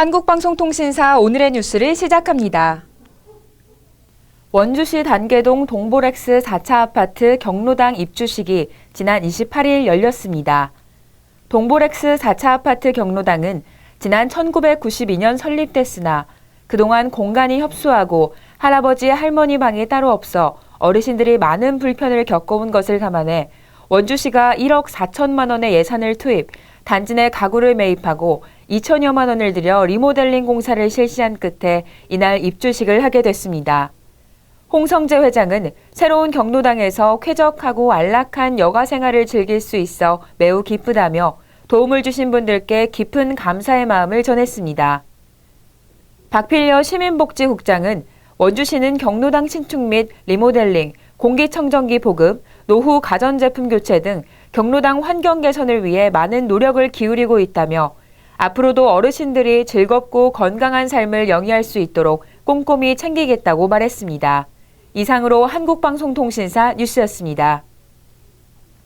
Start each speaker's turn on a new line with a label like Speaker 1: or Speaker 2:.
Speaker 1: 한국방송통신사 오늘의 뉴스를 시작합니다. 원주시 단계동 동보렉스 4차 아파트 경로당 입주식이 지난 28일 열렸습니다. 동보렉스 4차 아파트 경로당은 지난 1992년 설립됐으나 그동안 공간이 협소하고 할아버지 할머니 방이 따로 없어 어르신들이 많은 불편을 겪어온 것을 감안해 원주시가 1억 4천만 원의 예산을 투입, 단지 내 가구를 매입하고 2천여만 원을 들여 리모델링 공사를 실시한 끝에 이날 입주식을 하게 됐습니다. 홍성재 회장은 새로운 경로당에서 쾌적하고 안락한 여가 생활을 즐길 수 있어 매우 기쁘다며 도움을 주신 분들께 깊은 감사의 마음을 전했습니다. 박필려 시민복지국장은 원주시는 경로당 신축 및 리모델링, 공기청정기 보급, 노후 가전제품 교체 등 경로당 환경 개선을 위해 많은 노력을 기울이고 있다며 앞으로도 어르신들이 즐겁고 건강한 삶을 영위할 수 있도록 꼼꼼히 챙기겠다고 말했습니다. 이상으로 한국방송통신사 뉴스였습니다.